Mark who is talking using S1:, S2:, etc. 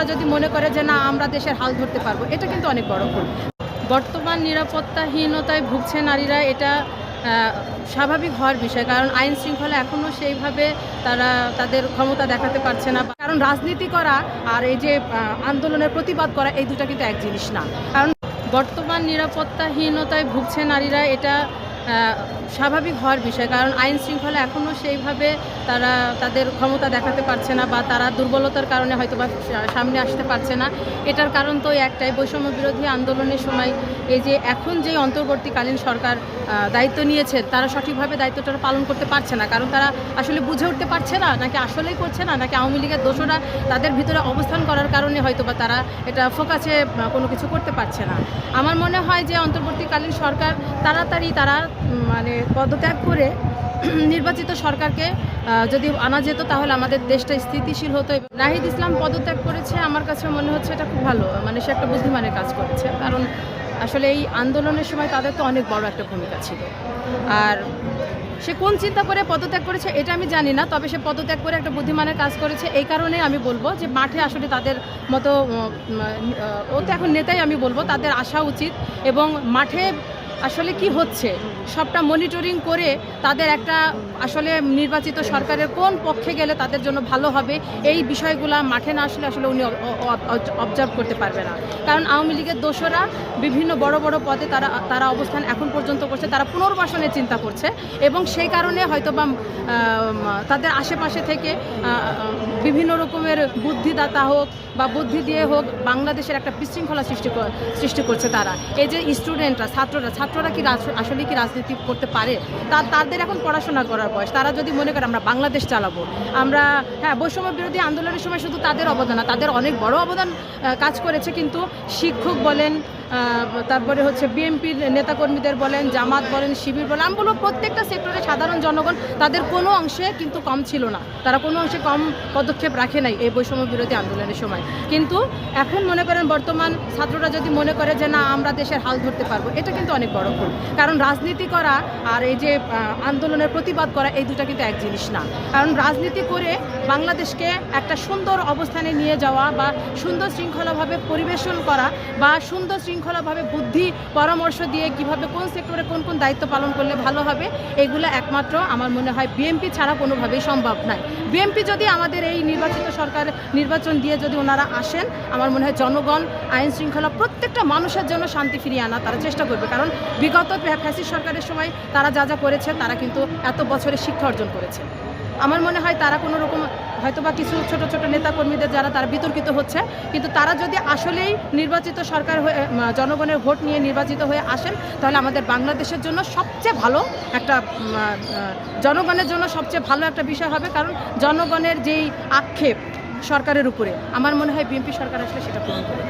S1: ছাত্ররা যদি মনে করে যে না, আমরা দেশের হাল ধরতে পারব, এটা কিন্তু অনেক বড় ভুল। বর্তমান নিরাপত্তাহীনতায় ভুগছে নারীরা, এটা স্বাভাবিক হওয়ার বিষয়। কারণ আইন শৃঙ্খলা এখনও সেইভাবে তারা, তাদের ক্ষমতা দেখাতে পারছে না। কারণ রাজনীতি করা আর এই যে আন্দোলনের প্রতিবাদ করা, এই দুটা কিন্তু এক জিনিস না। কারণ বর্তমান নিরাপত্তাহীনতায় ভুগছে নারীরা, এটা স্বাভাবিক হওয়ার বিষয়। কারণ আইন শৃঙ্খলা এখনও সেইভাবে তারা, তাদের ক্ষমতা দেখাতে পারছে না বা তারা দুর্বলতার কারণে হয়তো বা সামনে আসতে পারছে না। এটার কারণ তো একটাই, বৈষম্য বিরোধী আন্দোলনের সময় এই যে এখন যে অন্তর্বর্তীকালীন সরকার দায়িত্ব নিয়েছে, তারা সঠিকভাবে দায়িত্বটা পালন করতে পারছে না। কারণ তারা আসলে বুঝে উঠতে পারছে না, নাকি আসলেই করছে না, নাকি আওয়ামী লীগের দোষরা তাদের ভিতরে অবস্থান করার কারণে হয়তো বা তারা এটা ফোকাসে কোনো কিছু করতে পারছে না। আমার মনে হয় যে অন্তর্বর্তীকালীন সরকার তাড়াতাড়ি, তারা মানে পদত্যাগ করে নির্বাচিত সরকারকে যদি আনা যেত তাহলে আমাদের দেশটা স্থিতিশীল হতো। নাহিদ ইসলাম পদত্যাগ করেছে, আমার কাছে মনে হচ্ছে এটা খুব ভালো মানে সে একটা বুদ্ধিমানের কাজ করেছে। কারণ আসলে এই আন্দোলনের সময় তাদের তো অনেক বড় একটা ভূমিকা ছিল। আর সে কোন চিন্তা করে পদত্যাগ করেছে এটা আমি জানি না, তবে সে পদত্যাগ করে একটা বুদ্ধিমানের কাজ করেছে। এই কারণে আমি বলব যে মাঠে আসলে তাদের মতো ও তো এখন নেতাই আমি বলব, তাদের আসা উচিত এবং মাঠে আসলে কি হচ্ছে? সবটা মনিটরিং করে তাদের একটা আসলে নির্বাচিত সরকারের কোন পক্ষে গেলে তাদের জন্য ভালো হবে, এই বিষয়গুলা মাঠে না আসলে আসলে উনি অবজার্ভ করতে পারবে না। কারণ আওয়ামী লীগের দোষরা বিভিন্ন বড় বড় পদে তারা তারা অবস্থান এখন পর্যন্ত করছে, তারা পুনর্বাসনের চিন্তা করছে এবং সেই কারণে হয়তো বা তাদের আশেপাশে থেকে বিভিন্ন রকমের বুদ্ধিদাতা হোক বা বুদ্ধি দিয়ে হোক বাংলাদেশের একটা বিশৃঙ্খলা সৃষ্টি সৃষ্টি করছে তারা। এই যে স্টুডেন্টরা ছাত্ররা ছাত্ররা কি আসলে কি রাজনীতি করতে পারে? তা তাদের এখন পড়াশোনা করার বয়স। তারা যদি মনে করে আমরা বাংলাদেশ চালাবো, আমরা হ্যাঁ বৈষম্য বিরোধী আন্দোলনের সময় শুধু তাদের অবদান না, তাদের অনেক বড় অবদান কাজ করেছে কিন্তু শিক্ষক বলেন তারপরে হচ্ছে বিএনপির নেতাকর্মীদের বলেন, জামাত বলেন, শিবির বলেন আমি বলব প্রত্যেকটা সেক্টরে সাধারণ জনগণ, তাদের কোনো অংশে কিন্তু কম ছিল না। তারা কোনো অংশে কম পদক্ষেপ রাখে নাই এই বৈষম্য বিরোধী আন্দোলনের সময়। কিন্তু এখন মনে করেন বর্তমান ছাত্ররা যদি মনে করে যে, না, আমরা দেশের হাল ধরতে পারব এটা কিন্তু অনেক বড় ভুল। কারণ রাজনীতি করা আর এই যে আন্দোলনের প্রতিবাদ করা, এই দুটা কিন্তু এক জিনিস না। কারণ রাজনীতি করে বাংলাদেশকে একটা সুন্দর অবস্থানে নিয়ে যাওয়া বা সুন্দর শৃঙ্খলাভাবে পরিবেশন করা বা সুন্দর শৃঙ্খলাভাবে বুদ্ধি, পরামর্শ দিয়ে কীভাবে কোন সেক্টরে কোন কোন দায়িত্ব পালন করলে ভালো হবে, এগুলো একমাত্র আমার মনে হয় বিএমপি ছাড়া কোনোভাবেই সম্ভব নয়। বিএমপি যদি আমাদের এই নির্বাচিত সরকার নির্বাচন দিয়ে যদি ওনারা আসেন, আমার মনে হয় জনগণ, আইন শৃঙ্খলা প্রত্যেকটা মানুষের জন্য শান্তি ফিরিয়ে আনা তারা চেষ্টা করবে। কারণ বিগত ফ্যাসিস সরকারের সময় তারা যা যা করেছে, তারা কিন্তু এত বছরে শিক্ষা অর্জন করেছে। আমার মনে হয় তারা কোনো রকম হয়তো বা কিছু ছোট ছোট নেতাকর্মীদের যারা তারা বিতর্কিত হচ্ছে, কিন্তু তারা যদি আসলেই নির্বাচিত সরকার হয়ে জনগণের ভোট নিয়ে নির্বাচিত হয়ে আসেন, তাহলে আমাদের বাংলাদেশের জন্য সবচেয়ে ভালো একটা জনগণের জন্য সবচেয়ে ভালো একটা বিষয় হবে, কারণ জনগণের যেই আক্ষেপ সরকারের উপরে, আমার মনে হয় বিএনপি সরকার আসলে সেটা পূরণ করে